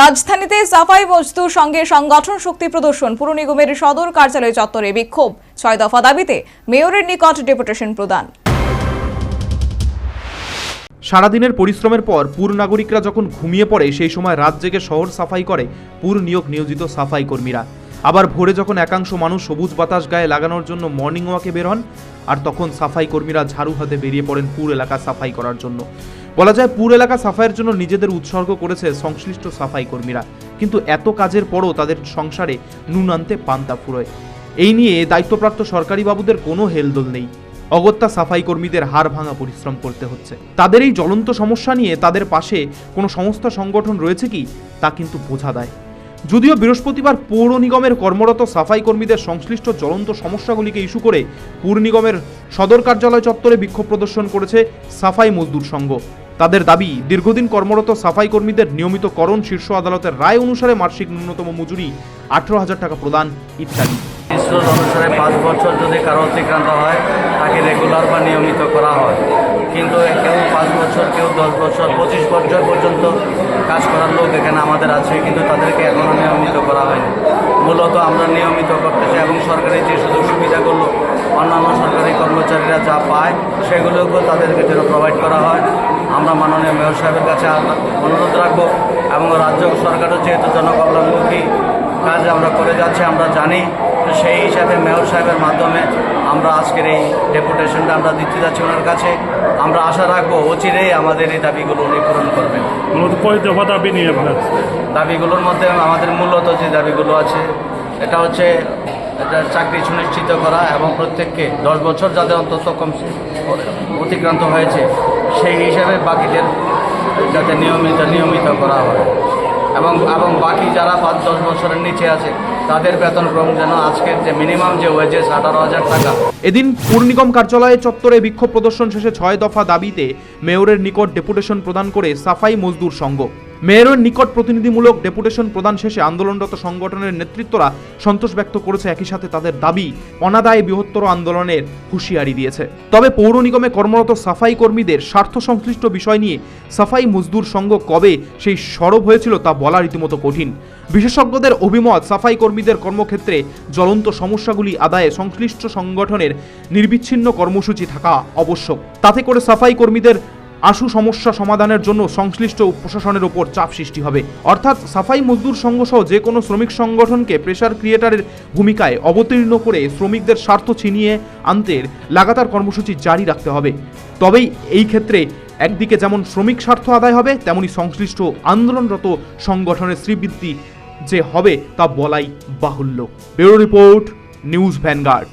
রাজধানীতে সাফাই মজদুর সঙ্গে সংগঠন শক্তি প্রদর্শন পুর নিগমের সদর কার্যালয় চত্বরে বিক্ষোভ। ছয় দফা দাবিতে মেয়রের নিকট ডেপুটেশন প্রদান। সারাদিনের পরিশ্রমের পর পুর নাগরিকরা যখন ঘুমিয়ে পড়ে, সেই সময় রাত জেগে শহর সাফাই করে পুর নিয়োগ নিয়োজিত সাফাই কর্মীরা। আবার ভোরে যখন একাংশ মানুষ সবুজ বাতাস গায়ে লাগানোর জন্য মর্নিং ওয়াকে বের হন, আর তখন সাফাই কর্মীরা ঝাড়ু হাতে বেরিয়ে পড়েন পুর এলাকা সাফাই করার জন্য। বলা যায় পুর এলাকা সাফাইয়ের জন্য নিজেদের উৎসর্গ করেছে সংশ্লিষ্ট সাফাই কর্মীরা। কিন্তু এত কাজের পরও তাদের সংসারে নুন আনতে পান্তা ফুরোয়। এই নিয়ে দায়িত্বপ্রাপ্ত সরকারি বাবুদের কোনো হেলদোল নেই। অগত্যা সাফাই কর্মীদের হাড় ভাঙা পরিশ্রম করতে হচ্ছে। তাদের এই জ্বলন্ত সমস্যা নিয়ে তাদের পাশে কোনো সংস্থা সংগঠন রয়েছে কি তা কিন্তু বোঝা দেয়। যদিও বৃহস্পতিবার পৌর নিগমের কর্মরত সাফাই কর্মীদের সংশ্লিষ্ট জ্বলন্ত সমস্যাগুলিকে ইস্যু করে পুর নিগমের সদর কার্যালয় চত্বরে বিক্ষোভ প্রদর্শন করেছে সাফাই মজদুর সংঘ। তাদের দাবি, দীর্ঘদিন কর্মরত সাফাই কর্মীদের নিয়মিত করণ শীর্ষ আদালতের রায় অনুসারে মাসিক ন্যূনতম মজুরি আঠেরো হাজার টাকা প্রদান ইত্যাদি। অনুসারে পাঁচ বছর যদি কারও অতিক্রান্ত হয়, তাকে রেগুলার বা নিয়মিত করা হয়। কিন্তু কেউ পাঁচ বছর, কেউ দশ বছর, পঁচিশ বছর পর্যন্ত কাজ করার লোক এখানে আমাদের আছে, কিন্তু তাদেরকে এখনও নিয়মিত করা হয়নি। মূলত আমরা নিয়মিত করতে চাই এবং সরকারি যে সুযোগ সুবিধাগুলো অন্যান্য সরকারি কর্মচারীরা যা পায়, সেগুলোকেও তাদেরকে যেন প্রোভাইড করা হয়। আমরা মাননীয় মেয়র সাহেবের কাছে অনুরোধ রাখব এবং রাজ্য সরকারও যেহেতু জনকল্যাণমুখী কাজ আমরা করে যাচ্ছি, আমরা জানি সেই হিসাবে মেয়র সাহেবের মাধ্যমে আমরা আজকের এই ডেপুটেশনটা আমরা দিতে যাচ্ছি ওনার কাছে। আমরা আশা রাখব অচিরেই আমাদের এই দাবিগুলো উনি পূরণ করবেন মূলত কয় দফা দাবি নিয়ে দাবিগুলোর মধ্যে আমাদের মূলত যে দাবিগুলো আছে এটা হচ্ছে এটা চাকরি সুনিশ্চিত করা এবং প্রত্যেককে দশ বছর যাদের অন্তত কম অতিক্রান্ত হয়েছে সেই হিসাবে বাকিদের যাতে নিয়মিত নিয়মিত করা হয়। এবং এবং বাকি যারা পাঁচ, দশ বছরের নিচে আছে, তাদের বেতন বেতনক্রম যেন আজকের যে মিনিমাম যে ওয়েজেস আঠারো হাজার টাকা। এদিন পূর্ণিগম কার্যালয়ে চত্বরে বিক্ষোভ প্রদর্শন শেষে ছয় দফা দাবিতে মেয়রের নিকট ডেপুটেশন প্রদান করে সাফাই মজদুর সংঘ। মেয়রের নিকট প্রতিনিধিমূলক ডেপুটেশন প্রদান শেষে আন্দোলনরত সংগঠনের নেতৃত্বরা সন্তোষ ব্যক্ত করেছে একই সাথে তাদের দাবি, অনাদায় বৃহত্তর আন্দোলনের হুঁশিয়ারি দিয়েছে। তবে পৌর নিগমে কর্মরত সাফাই কর্মীদের স্বার্থ সংশ্লিষ্ট বিষয় নিয়ে সাফাই মজদুর সংঘ কবে সেই সরব হয়েছিল তা বলা রীতিমতো কঠিন। বিশেষজ্ঞদের অভিমত, সাফাই কর্মীদের কর্মক্ষেত্রে জ্বলন্ত সমস্যাগুলি আদায়ে সংশ্লিষ্ট সংগঠনের নির্বিচ্ছিন্ন কর্মসূচি থাকা আবশ্যক। তাতে করে সাফাই কর্মীদের আশু সমস্যা সমাধানের জন্য সংশ্লিষ্ট প্রশাসনের ওপর চাপ সৃষ্টি হবে। অর্থাৎ সাফাই মজদুর সংঘ সহ যে কোনো শ্রমিক সংগঠনকে প্রেশার ক্রিয়েটারের ভূমিকায় অবতীর্ণ করে শ্রমিকদের স্বার্থ ছিনিয়ে আনতে লাগাতার কর্মসূচি জারি রাখতে হবে। তবেই এই ক্ষেত্রে একদিকে যেমন শ্রমিক স্বার্থ আদায় হবে, তেমনি সংশ্লিষ্ট আন্দোলনরত সংগঠনের শ্রীবৃদ্ধি যে হবে তা বলাই বাহুল্য। Bureau report, News Vanguard.